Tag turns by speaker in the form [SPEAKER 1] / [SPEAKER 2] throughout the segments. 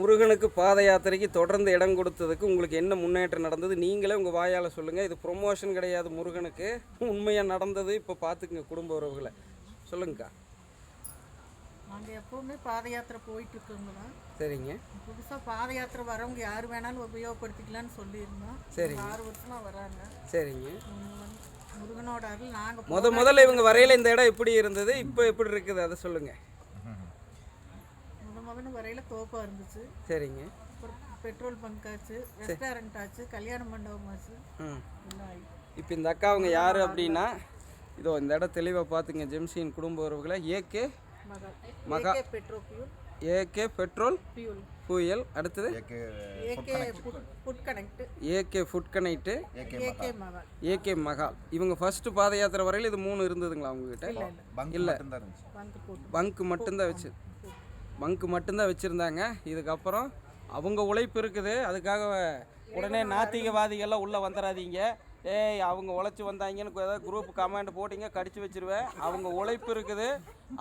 [SPEAKER 1] முருகனுக்கு பாத யாத்திரைக்கு தொடர்ந்து இடம் கொடுத்ததுக்கு உங்களுக்கு என்ன முன்னேற்றம் நடந்தது? நீங்களே உங்கள் வாயால் சொல்லுங்கள் இது ப்ரொமோஷன் கிடையாது முருகனுக்கு. உண்மையாக நடந்தது இப்போ பார்த்துக்குங்க குடும்ப உறவுகளை. சொல்லுங்கக்கா.
[SPEAKER 2] நாங்கள் எப்போவுமே பாத யாத்திரை போயிட்டு இருக்கோங்க தான்
[SPEAKER 1] சரிங்க.
[SPEAKER 2] புதுசாக பாத யாத்திரை வரவங்க யார் வேணாலும் உபயோகப்படுத்திக்கலாம்னு சொல்லியிருந்தோம்.
[SPEAKER 1] சரிங்க.
[SPEAKER 2] ஆறு வருஷமா வராங்க.
[SPEAKER 1] சரிங்க.
[SPEAKER 2] முருகனோட அருள் நாங்கள்
[SPEAKER 1] முத முதல்ல இவங்க வரையில இந்த இடம் எப்படி இருந்தது? இப்போ எப்படி இருக்குது? அதை சொல்லுங்கள்
[SPEAKER 2] முதல்ல வரையில் தோப்பாக இருந்துச்சு.
[SPEAKER 1] சரிங்க.
[SPEAKER 2] பெட்ரோல் பங்க் ஆச்சு ரெஸ்டாரண்ட் ஆச்சு கல்யாண மண்டபம் ஆச்சு.
[SPEAKER 1] இப்போ இந்த அக்கா அவங்க யார் அப்படின்னா இதோ இந்த இடம் தெளிவாக பார்த்துங்க ஜெம்சியின் குடும்ப உறவுகளை? AK
[SPEAKER 2] Maha. AK petrol fuel
[SPEAKER 1] AK petrol
[SPEAKER 2] fuel
[SPEAKER 1] அடுத்தது?
[SPEAKER 2] AK food connect
[SPEAKER 1] AK food connect
[SPEAKER 2] AK Maha.
[SPEAKER 1] AK Mahal இவங்க ஃபர்ஸ்ட் பாத யாத்திரை வரையில் இது மூணு இருந்ததுங்களா அவங்ககிட்ட
[SPEAKER 3] பங்க்
[SPEAKER 1] இல்லை.
[SPEAKER 2] பங்க்
[SPEAKER 1] மட்டும்தான் வச்சு. பங்க் மட்டும்தான் வச்சுருந்தாங்க. இதுக்கப்புறம் அவங்க உழைப்பு இருக்குது. அதுக்காக உடனே நாத்திகவாதிகள்லாம் உள்ளே வந்துடாதீங்க ஏய் அவங்க உழைச்சி வந்தாங்கன்னு ஏதாவது குரூப் கமெண்ட் போட்டிங்க கடிச்சு வச்சிருவேன். அவங்க உழைப்பு இருக்குது.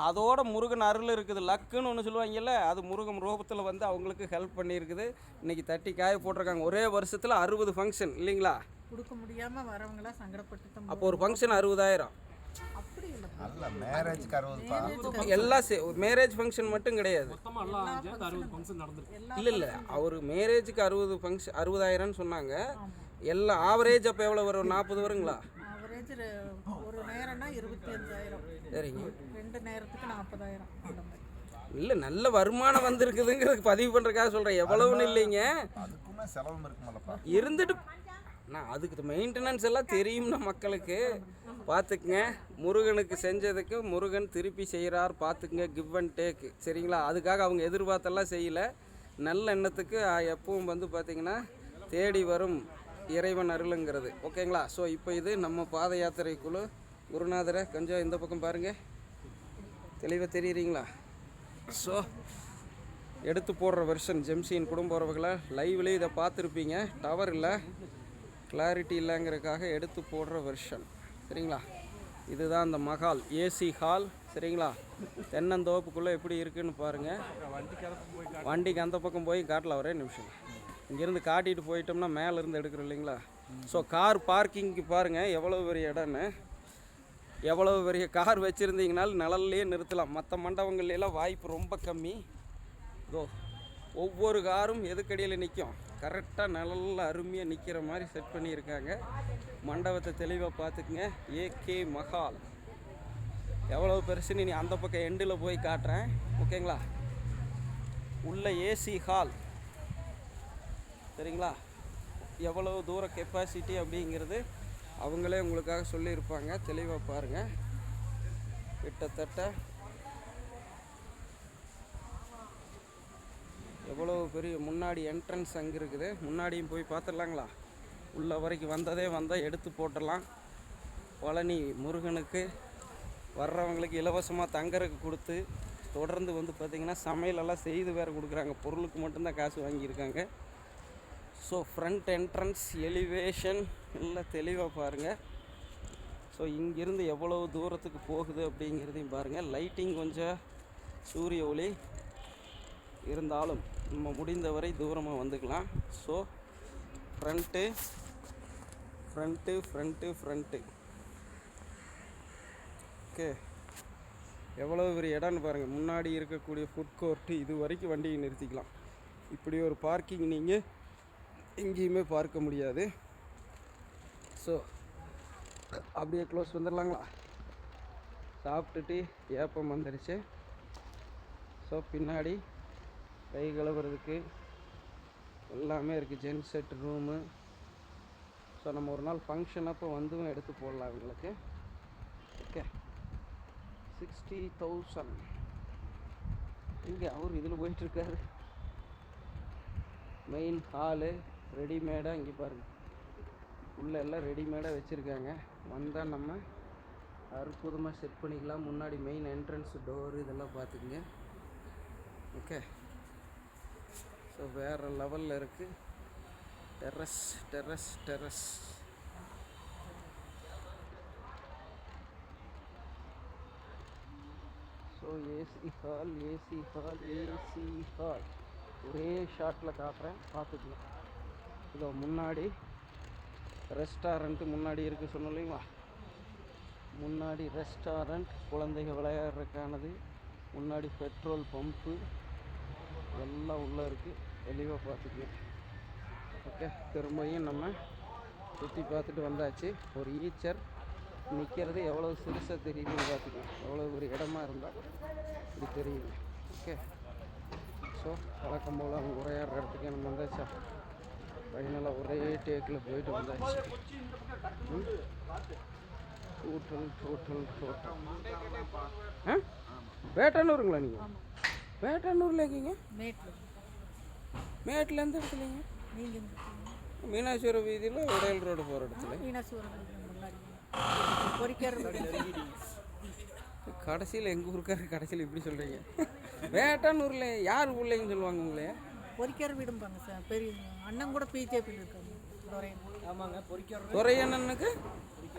[SPEAKER 1] அதோட முருகன் அருள் இருக்குது. லக்குன்னு ஒன்று சொல்லுவாங்கல்ல அது முருகன் ரூபத்தில் வந்து அவங்களுக்கு ஹெல்ப் பண்ணியிருக்குது. இன்னைக்கு தட்டி காய போட்டிருக்காங்க. ஒரே வருஷத்தில் அறுபது ஃபங்க்ஷன் இல்லைங்களா?
[SPEAKER 2] கொடுக்க முடியாமல் வரவங்களாம் சங்கடப்பட்டு
[SPEAKER 1] அப்போ ஒரு ஃபங்க்ஷன் அறுபதாயிரம்.
[SPEAKER 2] அப்படி இல்லை
[SPEAKER 3] அல்ல மேரேஜ்க்கு அறுபதுப்பா
[SPEAKER 1] எல்லாம் சே மேரேஜ் ஃபங்க்ஷன் மட்டும் கிடையாது. இல்லை இல்லை. அவர் மேரேஜுக்கு அறுபது ஃபங்க்ஷன் அறுபதாயிரம்னு சொன்னாங்க. எல்லாம் ஆவரேஜ் அப்போ எவ்வளோ வரும்? நாற்பது வருங்களா?
[SPEAKER 2] ஆவரேஜ் ஒரு நேரம்னா இருபத்தி அஞ்சாயிரம்
[SPEAKER 1] சரிங்க.
[SPEAKER 2] ரெண்டு நேரத்துக்கு நாற்பதாயிரம். அந்த மாதிரி
[SPEAKER 1] இல்லை நல்ல வருமானம் வந்திருக்குதுங்கிறதுக்கு பதிவு பண்ணுறதுக்காக சொல்கிறேன் எவ்வளவுன்னு இல்லைங்க.
[SPEAKER 3] அதுக்குமே செலவும் இருக்குமல்லப்பா.
[SPEAKER 1] இருந்துட்டு நான் அதுக்கு மெயின்டெனன்ஸ் எல்லாம் தெரியும்னா மக்களுக்கு. பார்த்துக்குங்க. முருகனுக்கு செஞ்சதுக்கு முருகன் திருப்பி செய்கிறார். பார்த்துக்குங்க கிவ் அண்ட் டேக்கு சரிங்களா? அதுக்காக அவங்க எதிர்பார்த்தெல்லாம் செய்யலை. நல்ல எண்ணத்துக்கு எப்பவும் வந்து பார்த்திங்கன்னா தேடி வரும் இறைவன் அருளுங்கிறது. ஓகேங்களா? ஸோ இப்போ இது நம்ம பாத யாத்திரை குழு. குருநாதரை கொஞ்சம் இந்த பக்கம் பாருங்கள் தெளிவாக தெரியுறீங்களா? ஸோ எடுத்து போடுற வெர்ஷன் ஜெம்சியின் குடும்ப உறவுகளை லைவ்லேயே இதை பார்த்துருப்பீங்க. டவர் இல்லை கிளாரிட்டி இல்லைங்கிறதுக்காக எடுத்து போடுற வெர்ஷன் சரிங்களா? இதுதான் அந்த மகால் ஏசி ஹால் சரிங்களா? தென்னந்தோப்புக்குள்ளே எப்படி இருக்குன்னு பாருங்கள் வண்டிக்கு அந்த பக்கம் போய் காட்டில் ஒரே நிமிஷம். இங்கேருந்து காட்டிட்டு போயிட்டோம்னா மேலே இருந்து எடுக்கிறோம் இல்லைங்களா? ஸோ கார் பார்க்கிங்க்கு பாருங்கள் எவ்வளோ பெரிய இடம்னு. எவ்வளோ பெரிய கார் வச்சுருந்தீங்கனாலும் நிழல்லையே நிறுத்தலாம். மற்ற மண்டபங்கள்லாம் வாய்ப்பு ரொம்ப கம்மி. இதோ ஒவ்வொரு காரும் எதுக்கடியில் நிற்கும் கரெக்டாக நல்லா அருமையாக நிற்கிற மாதிரி செட் பண்ணியிருக்காங்க. மண்டபத்தை தெளிவாக பார்த்துக்குங்க. ஏகே மஹால் எவ்வளோ பெருசுன்னு நீ அந்த பக்கம் எண்டில் போய் காட்டுறேன். ஓகேங்களா? உள்ள ஏசி ஹால் சரிங்களா? எவ்வளோ தூர கெப்பாசிட்டி அப்படிங்கிறது அவங்களே உங்களுக்காக சொல்லியிருப்பாங்க. தெளிவாக பாருங்கள் கிட்டத்தட்ட இவ்வளோ பெரிய முன்னாடி என்ட்ரன்ஸ் அங்கே இருக்குது. முன்னாடியும் போய் பார்த்துடலாங்களா? உள்ள வரைக்கும் வந்ததே வந்தால் எடுத்து போட்டுடலாம். பழனி முருகனுக்கு வர்றவங்களுக்கு இலவசமாக தங்கறதுக்கு கொடுத்து தொடர்ந்து வந்து பார்த்திங்கன்னா சமையலெல்லாம் செய்து வேறு கொடுக்குறாங்க. பொருளுக்கு மட்டும்தான் காசு வாங்கியிருக்காங்க. ஸோ ஃப்ரண்ட் என்ட்ரன்ஸ் எலிவேஷன் எல்லாம் தெளிவாக பாருங்கள் ஸோ இங்கேருந்து எவ்வளவு தூரத்துக்கு போகுது அப்படிங்கிறதையும் பாருங்கள் லைட்டிங் கொஞ்சம் சூரிய ஒளி. இருந்தாலும் நம்ம முடிந்தவரை தூரமாக வந்துக்கலாம். So front front front front okay எவ்வளோ பெரிய இடம்னு பாருங்கள் முன்னாடி இருக்கக்கூடிய ஃபுட் கோர்ட்டு இது வரைக்கும் வண்டியை நிறுத்திக்கலாம். இப்படி ஒரு பார்க்கிங் நீங்கள் எங்கேயுமே பார்க்க முடியாது. ஸோ அப்படியே க்ளோஸ் வந்துடலாங்களா? சாப்பிட்டுட்டு ஏப்பம் வந்துடுச்சு ஸோ பின்னாடி கை கழுவுறதுக்கு எல்லாமே இருக்குது ஜென் செட் ரூமு ஸோ நம்ம ஒரு நாள் ஃபங்க்ஷன் அப்போ வந்தும் எடுத்து போடலாம் அவங்களுக்கு ஓகே சிக்ஸ்டி தௌசண்ட் இங்கே அவர் இதில் போயிட்டுருக்காரு? மெயின் ஹாலு ரெடிமேடாக இங்கே பாருங்கள் உள்ளே எல்லாம் ரெடிமேடாக வச்சுருக்காங்க. வந்தால் நம்ம அற்புதமாக செட் பண்ணிக்கலாம். முன்னாடி மெயின் என்ட்ரன்ஸ் டோர் இதெல்லாம் பார்த்துக்குங்க. ஓகே ஸோ வேறு லெவலில் இருக்குது terrace terrace terrace so AC hall AC hall AC hall ஒரே ஷாட்டில் காட்டுறேன். பார்த்துக்கலாம் இதோ முன்னாடி ரெஸ்டாரண்ட்டு முன்னாடி இருக்குது சொன்னலையுமா முன்னாடி ரெஸ்டாரண்ட் குழந்தைங்க விளையாடுறதுக்கானது. முன்னாடி பெட்ரோல் பம்பு எல்லாம் உள்ளே இருக்குது தெளிவாக பார்த்துக்கலாம் ஓகே திரும்பியும் நம்ம சுற்றி பார்த்துட்டு வந்தாச்சு. ஒரு ஈச்சர் நிற்கிறது எவ்வளோ சிறுசாக தெரியுதுன்னு பார்த்துக்கலாம் எவ்வளோ ஒரு இடமா இருந்தால் இப்படி தெரியுது. ஓகே. ஸோ வழக்கம் போல் அவங்க உரையாடுற இடத்துக்கு நம்ம வந்தாச்சா? ஃபைனலாக ஒரே டேக்கில் போயிட்டு வந்தாச்சு. டோட்டல் டோட்டல் டோட்டல் ஆ? வேட்டானூருங்களா நீங்கள் வேட்டானூரில் இருக்கீங்க?
[SPEAKER 2] மேட்டில்
[SPEAKER 1] எந்த இடத்துலங்க
[SPEAKER 2] நீங்கள்
[SPEAKER 1] மீனாட்சிபுர வீதியில் உடையல் ரோடு போகிற இடத்துல.
[SPEAKER 2] பொறிக்கிற
[SPEAKER 1] கடைசியில் எங்கள் ஊருக்கார கடைசியில் இப்படி சொல்கிறீங்க வேட்டானூரில் யார் பிள்ளைங்கன்னு சொல்லுவாங்க உங்களே
[SPEAKER 2] பொறிக்கிற வீடும்பாங்க சார் பெரிய அண்ணன் கூட பிஜேபியில் இருக்காங்க
[SPEAKER 4] ஆமாங்க பொறிக்கிற
[SPEAKER 1] துரையண்ணனுக்கு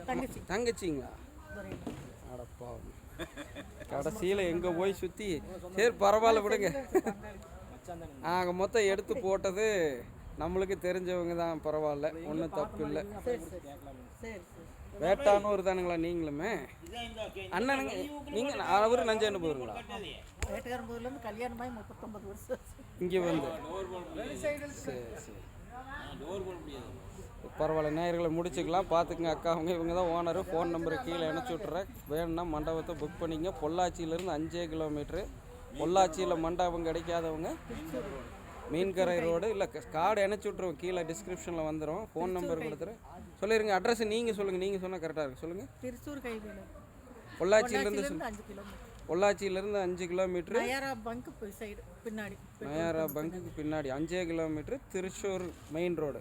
[SPEAKER 2] தங்கச்சி.
[SPEAKER 1] தங்கச்சிங்களா? அடப்பாவம் கடைசியில் எங்கே போய் சுற்றி சரி பரவாயில்ல விடுங்க. ஆக மொத்தம் எடுத்து போட்டது நம்மளுக்கு தெரிஞ்சவங்க தான் பரவாயில்ல. ஒன்றும் தப்பு இல்லை. வேட்டானூர் தானுங்களா நீங்களுமே? அண்ணனுங்க நீங்கள் அவரு நஞ்சன்னு போயிருங்களா
[SPEAKER 2] வேட்டைக்காரம்பூர்லேருந்து கல்யாணமாகி முப்பத்தொம்பது வருஷம் ஆச்சு.
[SPEAKER 1] இங்கே வந்து. சரி சரி. பரவாயில்ல நேயர்களை முடிச்சுக்கலாம். பார்த்துக்குங்க அக்கா அவங்க இவங்க தான் ஓனர் ஃபோன் நம்பரை கீழே இணைச்சி விட்றேன் வேணும்னா மண்டபத்தை புக் பண்ணிங்க பொள்ளாச்சியிலேருந்து அஞ்சே கிலோமீட்ரு பொள்ளாச்சியில் மண்டபம் கிடைக்காதவங்க. மீன்கரை ரோடு இல்லை கார்டு இணைச்சி விட்ருவோம் கீழே டிஸ்கிரிப்ஷனில் வந்துடும் ஃபோன் நம்பர் கொடுத்துறேன் சொல்லிடுங்க அட்ரஸ் நீங்கள் சொல்லுங்கள் நீங்கள் சொன்னால் கரெக்டாக இருக்கும். சொல்லுங்கள்
[SPEAKER 2] திருச்சூர் கைவேலை
[SPEAKER 1] பொள்ளாச்சியிலேருந்து
[SPEAKER 2] பொள்ளாச்சியிலேருந்து அஞ்சு கிலோமீட்டர் நயாரா பங்க் போய் சைடு பின்னாடி.
[SPEAKER 1] நயாரா பங்குக்கு பின்னாடி. அஞ்சே கிலோமீட்டர் திருச்சூர் மெயின் ரோடு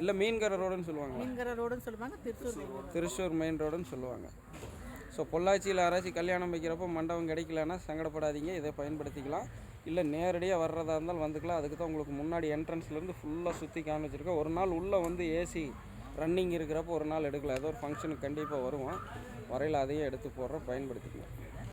[SPEAKER 1] இல்லை மீன்கரை ரோடுன்னு சொல்லுவாங்க
[SPEAKER 2] மீன்கரை ரோடுன்னு சொல்லுவாங்க திருச்சூர்
[SPEAKER 1] திருச்சூர் மெயின் ரோடுன்னு சொல்லுவாங்க. ஸோ பொள்ளாச்சியில் யாராச்சும் கல்யாணம் வைக்கிறப்போ மண்டபம் கிடைக்கலன்னா சங்கடப்படாதீங்க இதை பயன்படுத்திக்கலாம். இல்லை நேரடியாக வர்றதா இருந்தாலும் வந்துக்கலாம். அதுக்கு தான் உங்களுக்கு முன்னாடி என்ட்ரன்ஸ்லேருந்து ஃபுல்லாக சுற்றி காமிச்சிருக்கேன் ஒரு நாள் உள்ளே வந்து ஏசி ரன்னிங் இருக்கிறப்போ ஒரு நாள் எடுக்கல. ஏதோ ஒரு ஃபங்க்ஷனுக்கு கண்டிப்பாக வருவோம். வரையில் அதையும் எடுத்து போடுறோம் பயன்படுத்திக்கலாம்.